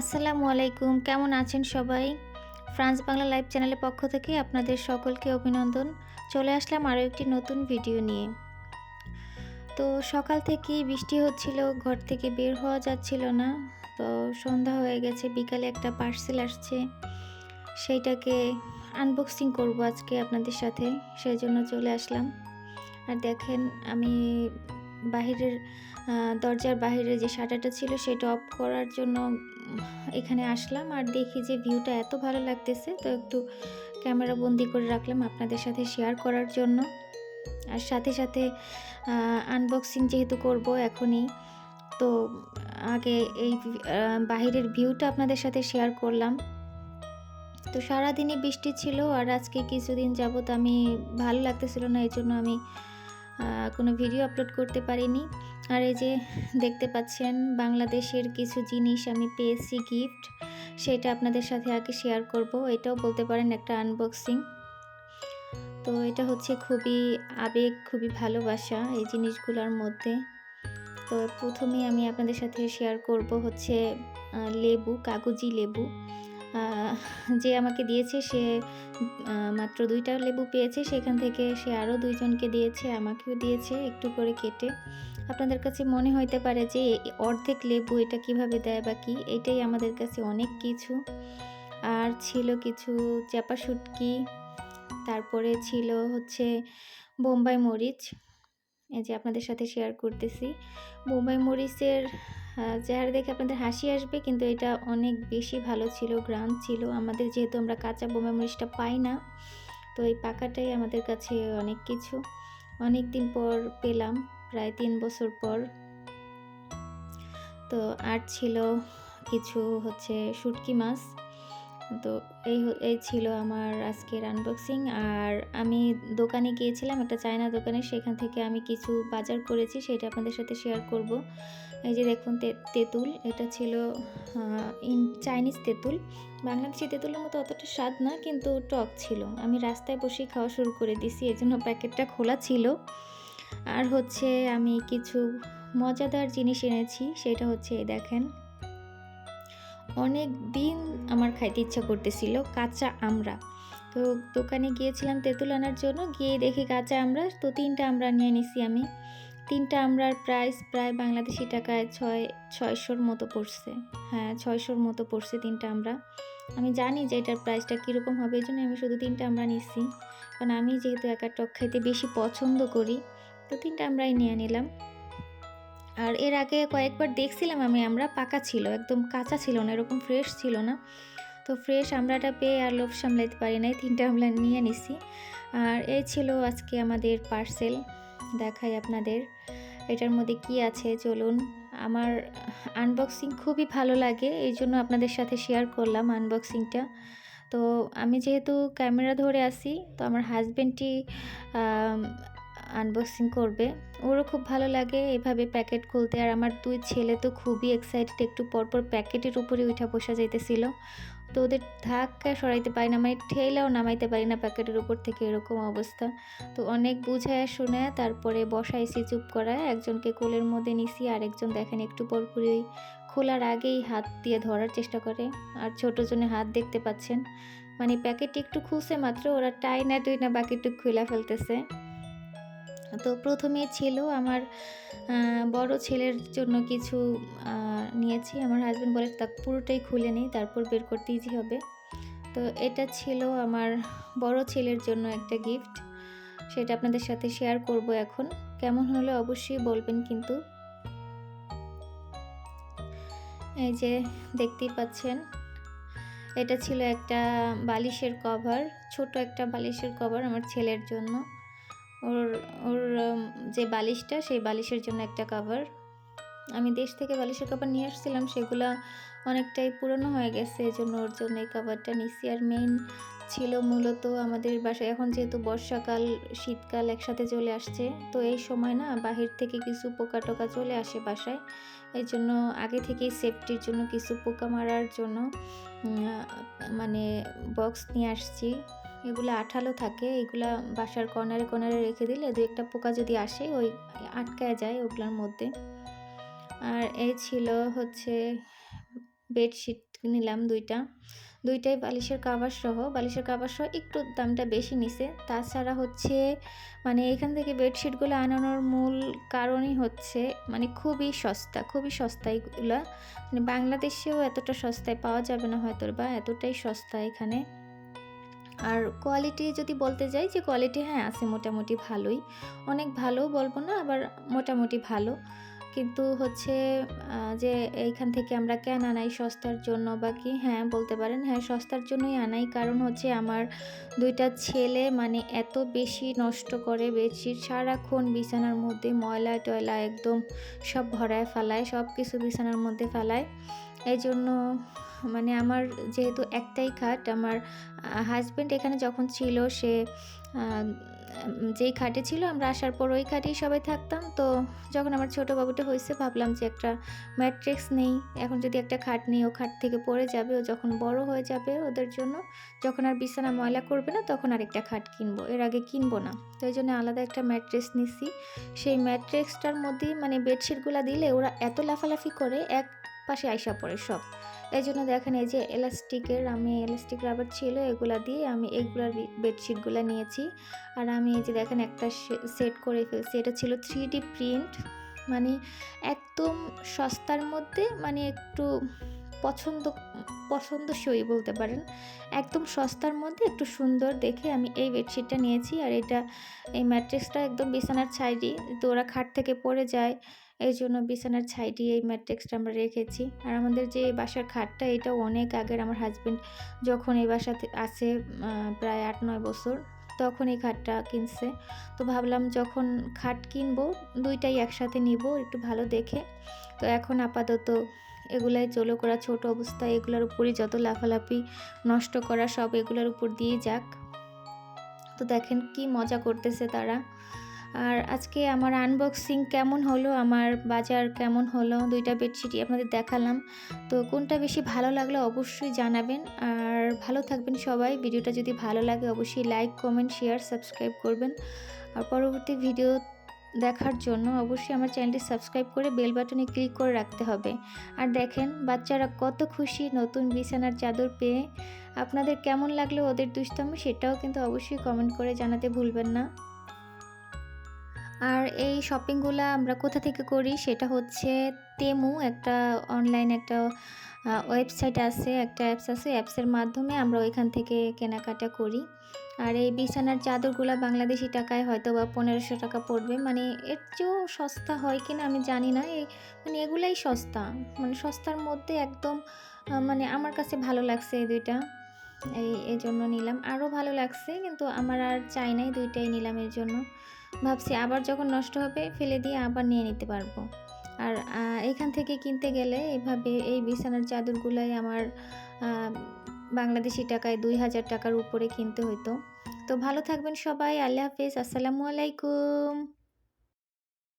আসসালামু আলাইকুম। কেমন আছেন সবাই? ফ্রান্স বাংলা লাইভ চ্যানেলের পক্ষ থেকে আপনাদের সকলকে অভিনন্দন। চলে আসলাম আরও একটি নতুন ভিডিও নিয়ে। তো সকাল থেকেই বৃষ্টি হচ্ছিল, ঘর থেকে বের হওয়া যাচ্ছিল না। তো সন্ধ্যা হয়ে গেছে, বিকালে একটা পার্সেল আসছে। সেইটাকে আনবক্সিং করব আজকে আপনাদের সাথে, সেই জন্য চলে আসলাম। আর দেখেন, আমি বাহিরের দরজার বাইরে যে শাটারটা ছিল সেটা অফ করার জন্য এখানে আসলাম আর দেখি যে ভিউটা এত ভালো লাগতেছে। তো একটু ক্যামেরা বন্দি করে রাখলাম আপনাদের সাথে শেয়ার করার জন্য। আর সাথে সাথে আনবক্সিং যেহেতু করব এখনই, তো আগে এই বাহিরের ভিউটা আপনাদের সাথে শেয়ার করলাম। তো সারাদিনই বৃষ্টি ছিল আর আজকে কিছুদিন যাবত আমি ভালো লাগতেছিল না এই জন্য আমি কোনো ভিডিও আপলোড করতে পারিনি। আর এই যে দেখতে পাচ্ছেন, বাংলাদেশের কিছু জিনিস আমি পেয়েছি গিফট সেটা আপনাদের সাথে আগে শেয়ার করব। এটাও বলতে পারেন একটা আনবক্সিং তো এটা হচ্ছে খুবই আবেগ, খুবই ভালোবাসা এই জিনিসগুলোর মধ্যে। তো প্রথমেই আমি আপনাদের সাথে শেয়ার করব হচ্ছে লেবু, কাগজি লেবু। যে আমাকে দিয়েছে সে মাত্র দুইটা লেবু পেয়েছে। সেখান থেকে সে আরও দুইজনকে দিয়েছে, আমাকেও দিয়েছে একটু করে কেটে। আপনাদের কাছে মনে হইতে পারে যে অর্ধেক লেবু এটা কীভাবে দেয় বা কি? এটাই আমাদের কাছে অনেক কিছু। আর ছিল কিছু চাপা শুটকি তারপরে ছিল হচ্ছে বোম্বাই মরিচ। এই যে আপনাদের সাথে শেয়ার করতেছি। বোম্বাই মরিচের চেহারা দেখে আপনাদের হাসি আসবে, কিন্তু এটা অনেক বেশি ভালো ছিল, গ্রাম ছিল। আমাদের যেহেতু আমরা কাঁচা বোম্বাই মরিচটা পাই না, তো এই পাকাটাই আমাদের কাছে অনেক কিছু। অনেক দিন পর পেলাম, প্রায় তিন বছর পর। তো আর ছিল কিছু হচ্ছে শুটকি মাছ। তো এই এই ছিল আমার আজকের আনবক্সিং আর আমি দোকানে গিয়েছিলাম, একটা চায়না দোকানে, সেখান থেকে আমি কিছু বাজার করেছি, সেটা আপনাদের সাথে শেয়ার করব। এই যে দেখুন তেঁতুল, এটা ছিল ইন, চাইনিজ তেঁতুল। বাংলাদেশি তেঁতুলের মতো অতটা স্বাদ না, কিন্তু টক ছিল। আমি রাস্তায় বসেই খাওয়া শুরু করে দিছি এই জন্য প্যাকেটটা খোলা ছিল। আর হচ্ছে আমি কিছু মজাদার জিনিস এনেছি, সেটা হচ্ছে এই দেখেন, অনেক দিন আমার খাইতে ইচ্ছা করতেছিল, কাঁচা আমরা তো দোকানে গিয়েছিলাম তেঁতুল আনার জন্য, গিয়ে দেখি কাঁচা আমরা তো তিনটা আমরা নিয়ে নিছি আমি। তিনটা আমড়ার প্রাইস প্রায় বাংলাদেশি টাকায় ছয়, ছয়শোর মতো পড়ছে। হ্যাঁ ছয়শোর মতো পড়ছে তিনটা আমরা আমি জানি যে এটার প্রাইসটা কীরকম হবে, এই জন্য আমি শুধু তিনটা আমরা নিচ্ছি কারণ আমি যেহেতু একা টক খাইতে বেশি পছন্দ করি, তো তিনটা আমরাই নিয়ে নিলাম। আর এর আগে কয়েকবার দেখছিলাম আমি, আমরা পাকা ছিল, একদম কাঁচা ছিল না, এরকম ফ্রেশ ছিল না। তো ফ্রেশ আমরাটা পেয়ে আর লোভ সামলাইতে পারি নাই, তিনটা আমরা নিয়ে নিছি। আর এই ছিল আজকে আমাদের পার্সেল দেখাই আপনাদের। এটার মধ্যে কি আছে, চলুন। আমার আনবক্সিং খুবই ভালো লাগে, এই জন্য আপনাদের সাথে শেয়ার করলাম আনবক্সিংটা তো আমি যেহেতু ক্যামেরা ধরে আসি তো আমার হাজব্যান্ডটি আনবক্সিং করবে। ওরও খুব ভালো লাগে এভাবে প্যাকেট খুলতে। আর আমার দুই ছেলে তো খুবই এক্সাইটেড একটু পরপর প্যাকেটের উপরে উঠা বসা যাইতেছিল। তো ওদের ধাক্কা সরাইতে পারি না মানে ঠেলাও নামাইতে পারি না প্যাকেটের উপর থেকে এরকম অবস্থা। তো অনেক বুঝায় শুনে তারপরে বসাইছি চুপ করায়। একজনকে কোলের মধ্যে নিছি আর একজন দেখেন একটু পরপরই খোলার আগেই হাত দিয়ে ধরার চেষ্টা করে। আর ছোটো জনে হাত দেখতে পাচ্ছেন। মানে প্যাকেট একটু খুলছে মাত্র, ওরা টাই না টুই না বাকিটুক খুলে ফেলতেছে। তো প্রথমে ছিল আমার বড় ছেলের জন্য কিছু নিয়েছি। আমার হাজব্যান্ড বলে, তা পুরোটাই খুলে নিই তারপর বের করতে ইজি হবে। তো এটা ছিল আমার বড় ছেলের জন্য একটা গিফট সেটা আপনাদের সাথে শেয়ার করব এখন। কেমন হলো অবশ্যই বলবেন কিন্তু। এই যে দেখতেই পাচ্ছেন, এটা ছিল একটা বালিশের কভার ছোট একটা বালিশের কভার আমার ছেলের জন্য। ওর ওর যে বালিশটা, সেই বালিশের জন্য একটা কভার আমি দেশ থেকে বালিশের কভার নিয়ে আসছিলাম, সেগুলা অনেকটাই পুরনো হয়ে গেছে এই জন্য ওর জন্য এই কভারটা নিছি। আর মেইন ছিল মূলত আমাদের বাসায়, এখন যেহেতু বর্ষাকাল, শীতকাল একসাথে চলে আসছে, তো এই সময় না বাহির থেকে কিছু পোকা টোকা চলে আসে বাসায়। এই জন্য আগে থেকেই সেফটির জন্য কিছু পোকা মারার জন্য মানে বক্স নিয়ে আসছি। এগুলো আঠালো থাকে, এগুলা বাসার কর্নারে কর্নারে রেখে দিলে দু একটা পোকা যদি আসে, ওই আটকায় যায় ওগুলোর মধ্যে। আর এই ছিল হচ্ছে বেডশিট নিলাম দুইটা। দুইটাই বালিশের কাভার সহ, বালিশের কাভার সহ একটু দামটা বেশি নিছে। তাছাড়া হচ্ছে মানে এখান থেকে বেডশিটগুলো আনানোর মূল কারণই হচ্ছে মানে খুবই সস্তা খুবই সস্তা এগুলো। মানে বাংলাদেশেও এতটা সস্তায় পাওয়া যাবে না হয়তো বা এতটাই সস্তা এখানে। আর কোয়ালিটি যদি বলতে যাই যে কোয়ালিটি হ্যাঁ আছে মোটামুটি ভালোই। অনেক ভালো বলব না, আবার মোটামুটি ভালো। কিন্তু হচ্ছে যে এইখান থেকে আমরা কেন আনাই সস্তার জন্য বা কি? হ্যাঁ বলতে পারেন। হ্যাঁ সস্তার জন্যই আনাই। কারণ হচ্ছে আমার দুইটা ছেলে মানে এত বেশি নষ্ট করে বেডশিট, সারাক্ষণ বিছানার মধ্যে ময়লা টয়লা একদম সব ভরায় ফেলায় সব কিছু বিছানার মধ্যে ফেলায়। এই জন্য মানে আমার যেহেতু একটাই খাট, আমার হাজব্যান্ড এখানে যখন ছিল সে যেই খাটে ছিল আমরা আসার পর ওই খাটেই সবাই থাকতাম। তো যখন আমার ছোটো বাবুটা হয়েছে ভাবলাম যে একটা ম্যাট্রিক্স নেই, এখন যদি একটা খাট নেই, ও খাট থেকে পড়ে যাবে, ও যখন বড় হয়ে যাবে ওদের জন্য, যখন আর বিছানা ময়লা করবে না, তখন আর একটা খাট কিনবো, এর আগে কিনবো না। তো এই জন্য আলাদা একটা ম্যাট্রেস নিছি। সেই ম্যাট্রেসটার মধ্যেই মানে বেডশিটগুলো দিলে ওরা এত লাফালাফি করে, এক পাশে আইসা পড়ে সব। এই জন্য দেখেন এই যে এলাস্টিকের, আমি এলাস্টিক রাবার ছিল, এগুলা দিয়ে আমি এইগুলার বেডশিটগুলো নিয়েছি। আর আমি এই যে দেখেন একটা সেট করে ফেলছি, এটা ছিল থ্রি ডি প্রিন্ট। মানে একদম সস্তার মধ্যে মানে একটু পছন্দ, পছন্দসই বলতে পারেন। একদম সস্তার মধ্যে, একটু সুন্দর দেখে আমি এই বেডশিটটা নিয়েছি। আর এটা, এই ম্যাট্রেসটা একদম বিছানার ছাইডি তো ওরা খাট থেকে পড়ে যায়। এই জন্য বিছানার ছাইডি এই ম্যাট্রিক্সটা আমরা রেখেছি। আর আমাদের যে বাসার খাটটা, এটাও অনেক আগের আমার হাজব্যান্ড যখন এই বাসাতে আছে প্রায় আট নয় বছর, তখন এই খাটটা কিনছে। তো ভাবলাম যখন খাট কিনবো, দুইটাই একসাথে নিব, একটু ভালো দেখে। তো এখন আপাতত এগুলাই চলো করা ছোট অবস্থায় এগুলোর উপরই যত লাফালাফি নষ্ট করা সব এগুলোর উপর দিয়ে যাক। তো দেখেন কি মজা করতেছে তারা। আর আজকে আমার আনবক্সিং কেমন হলো, আমার বাজার কেমন হলো, দুইটা বেডশিটই আপনাদের দেখালাম। তো কোনটা বেশি ভালো লাগল অবশ্যই জানাবেন। আর ভালো থাকবেন সবাই। ভিডিওটা যদি ভালো লাগে অবশ্যই লাইক কমেন্ট শেয়ার সাবস্ক্রাইব করবেন। আর পরবর্তী ভিডিও দেখার জন্য অবশ্যই আমার চ্যানেলটি সাবস্ক্রাইব করে বেল বাটনে ক্লিক করে রাখতে হবে। আর দেখেন, বাচ্চারা কত খুশি নতুন বিছানার চাদর পেয়ে। আপনাদের কেমন লাগল ওদের দুষ্টামি সেটাও কিন্তু অবশ্যই কমেন্ট করে জানাতে ভুলবেন না। আর এই শপিংগুলো আমরা কোথা থেকে করি? সেটা হচ্ছে তেমু একটা অনলাইন একটা ওয়েবসাইট আছে, একটা অ্যাপস আছে। অ্যাপসের মাধ্যমে আমরা ওইখান থেকে কেনাকাটা করি। আর এই বিছানার চাদরগুলো বাংলাদেশি টাকায় হয়তো বা পনেরোশো টাকা পড়বে। মানে এর চেয়েও সস্তা হয় কিনা আমি জানি না। এই মানে এগুলাই সস্তা। মানে সস্তার মধ্যে একদম মানে আমার কাছে ভালো লাগছে এই দুইটা। এই এই জন্য নিলাম। আরও ভালো লাগছে, কিন্তু আমার আর চাই নাই। দুইটাই নিলাম এর জন্য। ভাবছি আবার যখন নষ্ট হবে ফেলে দিয়ে আবার নিয়ে নিতে পারব। আর এখান থেকে কিনতে গেলে এভাবে এই বিছানার চাদরগুলাই আমার বাংলাদেশি টাকায় দুই হাজার টাকার উপরে কিনতে হইতো। তো ভালো থাকবেন সবাই, আল্লাহ হাফিজ, আসসালামু আলাইকুম।